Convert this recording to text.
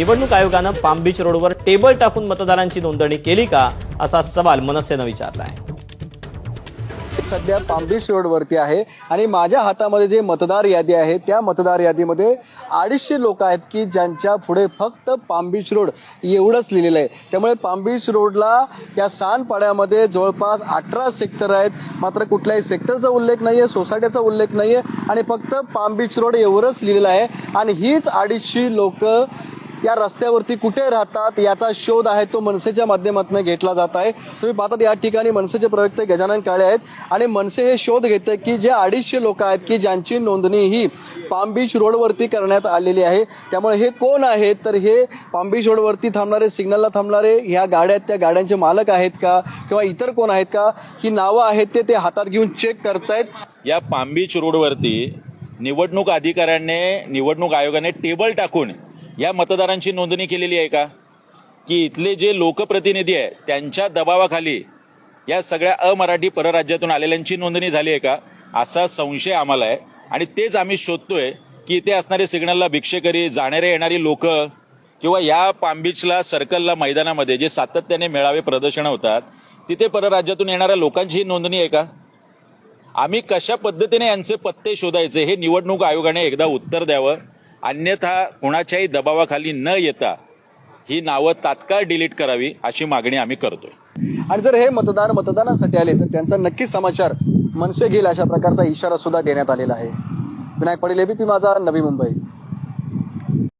निवडणूक आयोगानं palm beach रोडवर टेबल टाकून मतदारांची नोंदणी केली का असा सवाल मनसेनं विचारला आहे सध्या पामबीच रोडवरती आहे आणि माझ्या हातामध्ये जे मतदार यादी आहे त्या मतदार यादीमध्ये अडीचशे लोक आहेत की ज्यांच्या पुढे फक्त पामबीच रोड एवढंच लिहिलेलं आहे. त्यामुळे पामबीच रोडला या सांडपाड्यामध्ये जवळपास अठरा सेक्टर आहेत. मात्र कुठल्याही सेक्टरचा उल्लेख नाही आहे सोसायटीचा उल्लेख नाही आहे आणि फक्त पामबीच रोड एवढंच लिहिलेलं आहे. आणि हीच अडीचशे लोक या रस्त्यावरती कुठे राहतात याचा शोध आहे तो मनसेच्या माध्यमातून घेतला जात आहे. तुम्ही पाहतात या ठिकाणी मनसेचे प्रवक्ते गजानन काळे आहेत. आणि मनसे हे शोध घेते की जे अडीचशे लोक आहेत की ज्यांची नोंदणी ही पाम बीच रोडवरती करण्यात आलेली आहे. त्यामुळे हे कोण आहेत? तर हे पाम बीच रोडवरती थांबणारे सिग्नलला थांबणारे ह्या गाड्या त्या गाड्यांचे मालक आहेत का? किंवा इतर कोण आहेत का? ही नावं आहेत ते ते हातात घेऊन चेक करतायत. या पामबीच रोडवरती निवडणूक अधिकाऱ्यांनी निवडणूक आयोगाने टेबल टाकून या मतदारांची नोंदणी केलेली आहे का? की इथले जे लोकप्रतिनिधी आहे त्यांच्या दबावाखाली या सगळ्या अमराठी परराज्यातून आलेल्यांची नोंदणी झाली आहे का? असा संशय आम्हाला आहे. आणि तेच आम्ही शोधतोय की इथे असणारे सिग्नलला भिक्षेकरी जाणारे येणारी लोक किंवा या पामबीचला सर्कलला मैदानामध्ये जे सातत्याने मेळावे प्रदर्शनं होतात तिथे परराज्यातून येणाऱ्या लोकांची नोंदणी आहे का? आम्ही कशा पद्धतीने यांचे पत्ते शोधायचे हे निवडणूक आयोगाने एकदा उत्तर द्यावं? अन्यथा कुणाच्याही दबावाखाली न येता ही नावं तात्काळ डिलीट करावी अशी मागणी आम्ही करतोय. आणि जर हे मतदार मतदानासाठी आले तर त्यांचा नक्कीच समाचार मनसे घेईल अशा प्रकारचा इशारा सुद्धा देण्यात आलेला आहे. विनायक पाटील एबीपी माझा नवी मुंबई.